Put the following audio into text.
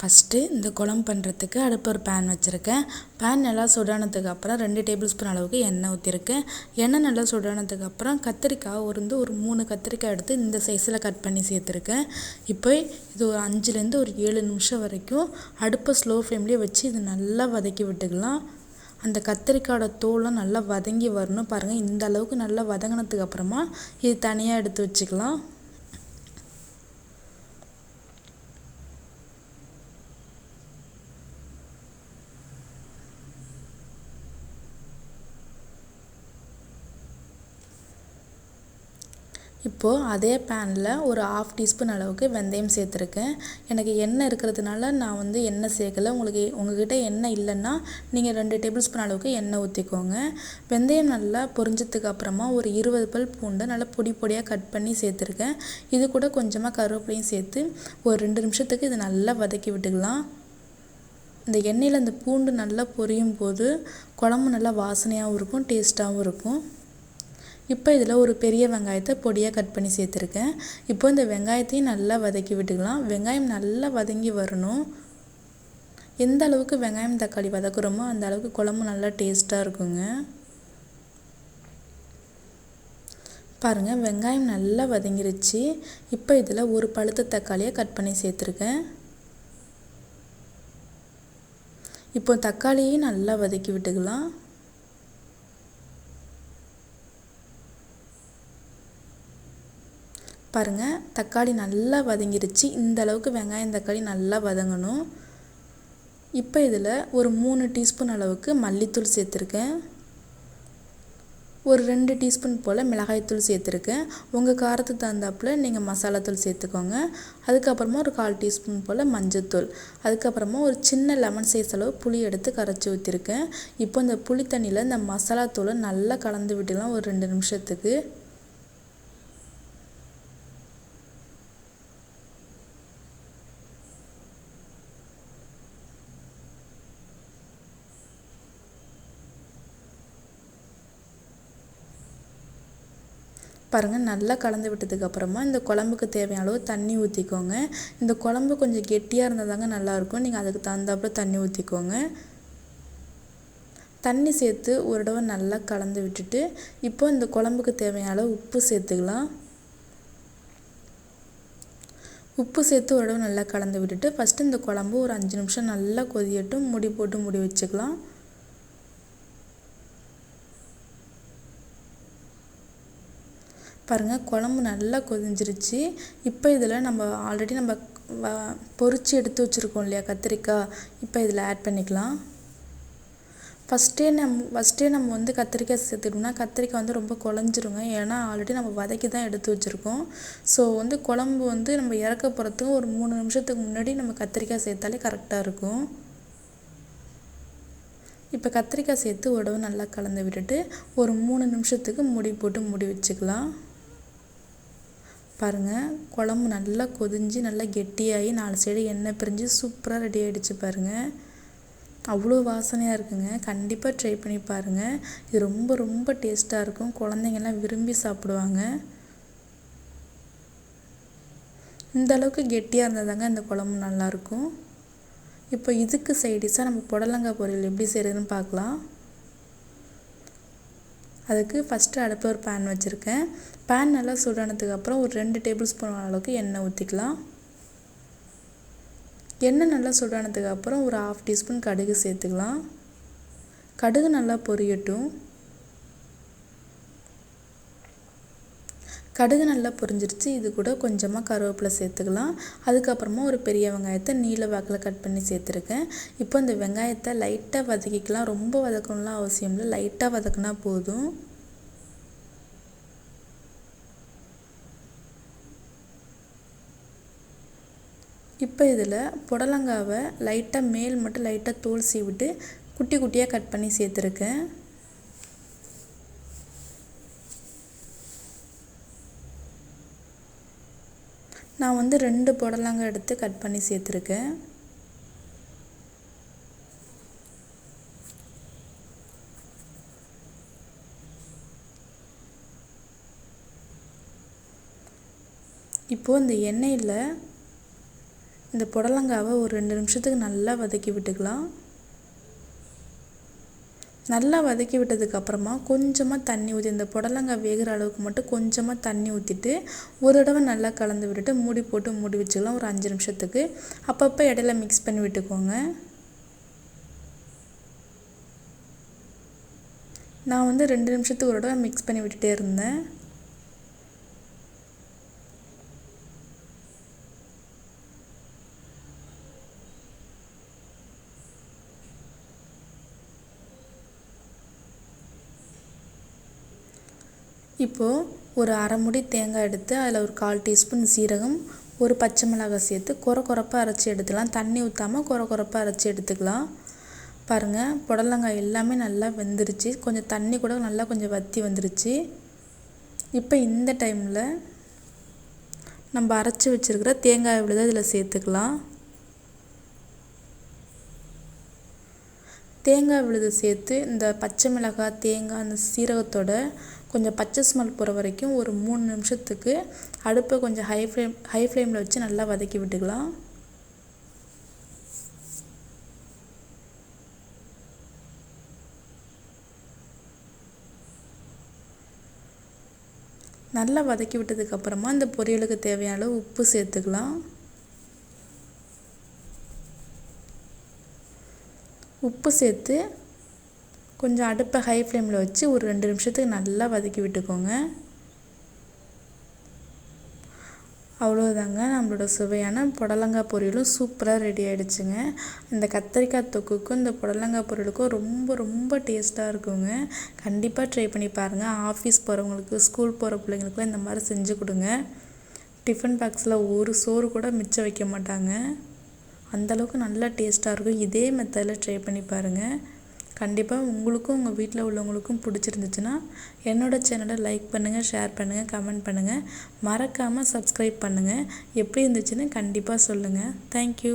First இந்த குழம்பு பண்ணுறதுக்கு அடுப்பு ஒரு பேன் வச்சுருக்கேன். பேன் நல்லா சுடானதுக்கு அப்புறம் ரெண்டு டேபிள் ஸ்பூன் அளவுக்கு எண்ணெய் ஊற்றிருக்கேன் எண்ணெய் நல்லா சுடானதுக்கு அப்புறம் கத்திரிக்காய் உருந்து ஒரு மூணு கத்திரிக்காய் எடுத்து இந்த சைஸில் கட் பண்ணி சேர்த்துருக்கேன். இப்போ இது ஒரு அஞ்சுலேருந்து ஒரு ஏழு நிமிஷம் வரைக்கும் அடுப்பை ஸ்லோ ஃப்ளேம்லேயே வச்சு இது நல்லா வதக்கி விட்டுக்கலாம். அந்த கத்திரிக்காயோட தோலும் நல்லா வதங்கி வரணும் பாருங்கள் இந்த அளவுக்கு நல்லா வதங்கினதுக்கு அப்புறமா இது தனியாக எடுத்து வச்சுக்கலாம். இப்போது அதே பேனில் ஒரு ஆஃப் டீஸ்பூன் அளவுக்கு வெந்தயம் சேர்த்துருக்கேன். எனக்கு எண்ணெய் இருக்கிறதுனால நான் வந்து எண்ணெய் சேர்க்கலை. உங்களுக்கு உங்ககிட்ட எண்ணெய் இல்லைன்னா நீங்கள் ரெண்டு டேபிள் ஸ்பூன் அளவுக்கு எண்ணெய் ஊற்றிக்கோங்க வெந்தயம் நல்லா பொரிஞ்சதுக்கு அப்புறமா ஒரு இருபது பல் பூண்டை நல்லா பொடி பொடியாக கட் பண்ணி சேர்த்துருக்கேன். இது கூட கொஞ்சமாக கருவேப்பிலையும் சேர்த்து ஒரு ரெண்டு நிமிஷத்துக்கு இது நல்லா வதக்கி விட்டுக்கலாம். இந்த எண்ணெயில் இந்த பூண்டு நல்லா பொரியும் போது குழம்பு நல்லா வாசனையாகவும் இருக்கும் டேஸ்ட்டாகவும் இருக்கும். இப்போ இதில் ஒரு பெரிய வெங்காயத்தை பொடியாக கட் பண்ணி சேர்த்துருக்கேன். இப்போ இந்த வெங்காயத்தையும் நல்லா வதக்கி விட்டுக்கலாம். வெங்காயம் நல்லா வதங்கி வரணும். எந்த அளவுக்கு வெங்காயம் தக்காளி வதக்குறோமோ அந்த அளவுக்கு குழம்பு நல்லா டேஸ்ட்டாக இருக்குங்க. பாருங்கள் வெங்காயம் நல்லா வதங்கிருச்சு. இப்போ இதில் ஒரு பழுத்த தக்காளியை கட் பண்ணி சேர்த்துருக்கேன். இப்போ தக்காளியையும் நல்லா வதக்கி விட்டுக்கலாம். பாருங்கள் தக்காளி நல்லா வதங்கிருச்சு. இந்த அளவுக்கு வெங்காயம் தக்காளி நல்லா வதங்கணும். இப்போ இதில் ஒரு மூணு டீஸ்பூன் அளவுக்கு மல்லித்தூள் சேர்த்துருக்கேன். ஒரு ரெண்டு டீஸ்பூன் போல் மிளகாய்த்தூள் சேர்த்துருக்கேன். உங்கள் காரத்துக்கு தகுந்தாப்புல நீங்கள் மசாலாத்தூள் சேர்த்துக்கோங்க. அதுக்கப்புறமா ஒரு கால் டீஸ்பூன் போல் மஞ்சத்தூள். அதுக்கப்புறமா ஒரு சின்ன லெமன் சைஸ் அளவு புளி எடுத்து கரைச்சி ஊற்றிருக்கேன் இப்போ இந்த புளி தண்ணியில் இந்த மசாலாத்தூளை நல்லா கலந்து விட்டுலாம் ஒரு ரெண்டு நிமிஷத்துக்கு. பாருங்கள் நல்லா கலந்து விட்டதுக்கப்புறமா இந்த குழம்புக்கு தேவையான அளவு தண்ணி ஊற்றிக்கோங்க இந்த குழம்பு கொஞ்சம் கெட்டியாக இருந்தால் தாங்க நல்லாயிருக்கும் நீங்கள் அதுக்கு தகுந்தாப்புல தண்ணி ஊற்றிக்கோங்க தண்ணி சேர்த்து ஒரு தடவை நல்லா கலந்து விட்டுட்டு இப்போ இந்த குழம்புக்கு தேவையான அளவு உப்பு சேர்த்துக்கலாம். உப்பு சேர்த்து ஒரு தடவை நல்லா கலந்து விட்டுட்டு ஃபஸ்ட்டு இந்த குழம்பு ஒரு அஞ்சு நிமிஷம் நல்லா கொதியட்டும். முடி போட்டு முடி வச்சுக்கலாம். பாருங்கள் குழம்பு நல்லா கொதிஞ்சிருச்சு. இப்போ இதில் நம்ம ஆல்ரெடி நம்ம பொரித்து எடுத்து வச்சுருக்கோம் இல்லையா கத்திரிக்காய். இப்போ இதில் ஆட் பண்ணிக்கலாம். ஃபஸ்ட்டே நம் ஃபஸ்ட்டே நம்ம வந்து கத்திரிக்காய் சேர்த்துட்டோம்னா கத்திரிக்காய் வந்து ரொம்ப குழஞ்சிருங்க. ஏன்னா ஆல்ரெடி நம்ம வதக்கி தான் எடுத்து வச்சுருக்கோம். ஸோ வந்து குழம்பு வந்து நம்ம இறக்க போகிறதுக்கு ஒரு மூணு நிமிஷத்துக்கு முன்னாடி நம்ம கத்திரிக்காய் சேர்த்தாலே கரெக்டாக இருக்கும். இப்போ கத்திரிக்காய் சேர்த்து உடவு நல்லா கலந்து விட்டுட்டு ஒரு மூணு நிமிஷத்துக்கு முடி போட்டு முடி வச்சுக்கலாம். பாருங்கள் குழம்பு நல்லா கொதிஞ்சு நல்லா கெட்டியாகி நாலு சைடு எண்ணெய் பிரிஞ்சு சூப்பராக ரெடி ஆகிடுச்சு பாருங்கள் அவ்வளோ வாசனையாக இருக்குங்க. கண்டிப்பாக ட்ரை பண்ணி பாருங்கள் இது ரொம்ப ரொம்ப டேஸ்ட்டாக இருக்கும். குழந்தைங்கள்லாம் விரும்பி சாப்பிடுவாங்க. இந்த அளவுக்கு கெட்டியாக இருந்தால் தாங்க இந்த குழம்பு நல்லாயிருக்கும் இப்போ இதுக்கு சைடிஷாக நம்ம புடலங்காய் பொரியல் எப்படி செய்கிறதுன்னு பார்க்கலாம். அதுக்கு ஃபஸ்ட்டு அடுப்பில் ஒரு பேன் வச்சுருக்கேன். பேன் நல்லா சூடானதுக்கப்புறம் ஒரு ரெண்டு டேபிள் ஸ்பூன் அளவுக்கு எண்ணெய் ஊற்றிக்கலாம் எண்ணெய் நல்லா சூடானதுக்கப்புறம் ஒரு ஹாஃப் டீஸ்பூன் கடுகு சேர்த்துக்கலாம். கடுகு நல்லா பொரியட்டும். கடுகு நல்லா பொரிஞ்சிருச்சு. இது கூட கொஞ்சமாக கருவேப்பிலை சேர்த்துக்கலாம். அதுக்கப்புறமா ஒரு பெரிய வெங்காயத்தை நீல வாக்கில் கட் பண்ணி சேர்த்துருக்கேன். இப்போ இந்த வெங்காயத்தை லைட்டாக வதக்கிக்கலாம். ரொம்ப வதக்கணும்லாம் அவசியம் இல்லை. லைட்டாக வதக்குனா போதும். இப்போ இதில் புடலங்காவை லைட்டாக மேல் மட்டும் லைட்டாக தோல் சீவிட்டு குட்டி குட்டியாக கட் பண்ணி சேர்த்துருக்கேன். நான் வந்து ரெண்டு புடலங்காய் எடுத்து கட் பண்ணி சேர்த்துருக்கேன். இப்போது இந்த எண்ணெயில் இந்த புடலங்காவை ஒரு ரெண்டு நிமிஷத்துக்கு நல்லா வதக்கி விட்டுக்கலாம். நல்லா வதக்கி விட்டதுக்கப்புறமா கொஞ்சமாக தண்ணி ஊற்றி இந்த புடலங்காய் வேகிற அளவுக்கு மட்டும் கொஞ்சமாக தண்ணி ஊற்றிட்டு ஒரு தடவை நல்லா கலந்து விட்டுட்டு மூடி போட்டு மூடி வச்சுக்கலாம். ஒரு அஞ்சு நிமிஷத்துக்கு. அப்பப்போ இடையில மிக்ஸ் பண்ணி விட்டுக்கோங்க. நான் வந்து ரெண்டு நிமிஷத்துக்கு ஒரு தடவை மிக்ஸ் பண்ணி விட்டுட்டே இருந்தேன். இப்போது ஒரு அரை முடி தேங்காய் எடுத்து அதில் ஒரு கால் டீஸ்பூன் சீரகம் ஒரு பச்சை மிளகாய் சேர்த்து குறை குறைப்பாக அரைச்சி எடுத்துக்கலாம். தண்ணி ஊற்றாமல் குறை குறைப்பாக அரைச்சி எடுத்துக்கலாம். பாருங்கள் புடலங்காய் எல்லாமே நல்லா வெந்துருச்சு. கொஞ்சம் தண்ணி கூட நல்லா கொஞ்சம் வற்றி வந்துருச்சு. இப்போ இந்த டைமில் நம்ம அரைச்சி வச்சுருக்கிற தேங்காய் விழுதை இதில் சேர்த்துக்கலாம். தேங்காய் விழுது சேர்த்து இந்த பச்சை மிளகாய் தேங்காய் அந்த சீரகத்தோட கொஞ்சம் பச்சை ஸ்மெல் போகிற வரைக்கும் ஒரு மூணு நிமிஷத்துக்கு அடுப்பை கொஞ்சம் ஹை ஃப்ளேம் ஹை ஃப்ளேமில் வச்சு நல்லா வதக்கி விட்டுக்கலாம். நல்லா வதக்கி விட்டதுக்கப்புறமா இந்த பொரியலுக்கு தேவையான அளவு உப்பு சேர்த்துக்கலாம். உப்பு சேர்த்து கொஞ்சம் அடுப்பை ஹை ஃப்ளேமில் வச்சு ஒரு ரெண்டு நிமிஷத்துக்கு நல்லா வதக்கி விட்டுக்கோங்க. அவ்வளோதாங்க நம்மளோட சுவையான புடலங்காய் பொரியலும் சூப்பராக ரெடி ஆகிடுச்சுங்க இந்த கத்திரிக்காய் தொக்குக்கும் இந்த புடலங்காய் பொரியலுக்கும் ரொம்ப ரொம்ப டேஸ்ட்டாக இருக்குங்க. கண்டிப்பாக ட்ரை பண்ணி பாருங்கள் ஆஃபீஸ் போகிறவங்களுக்கு ஸ்கூல் போகிற பிள்ளைங்களுக்குலாம் இந்த மாதிரி செஞ்சு கொடுங்க. டிஃபன் பாக்ஸில் ஒரு சோறு கூட மிச்சம் வைக்க மாட்டாங்க. அந்தளவுக்கு நல்லா டேஸ்ட்டாக இருக்கும். இதே மெத்தடில் ட்ரை பண்ணி பாருங்கள் கண்டிப்பாக உங்களுக்கும் உங்கள் வீட்டில் உள்ளவங்களுக்கும் பிடிச்சிருந்துச்சுன்னா என்னோடய சேனலை லைக் பண்ணுங்கள் ஷேர் பண்ணுங்கள் கமெண்ட் பண்ணுங்கள் மறக்காமல் சப்ஸ்கிரைப் பண்ணுங்கள் எப்படி இருந்துச்சுன்னு கண்டிப்பாக சொல்லுங்கள் தேங்க்யூ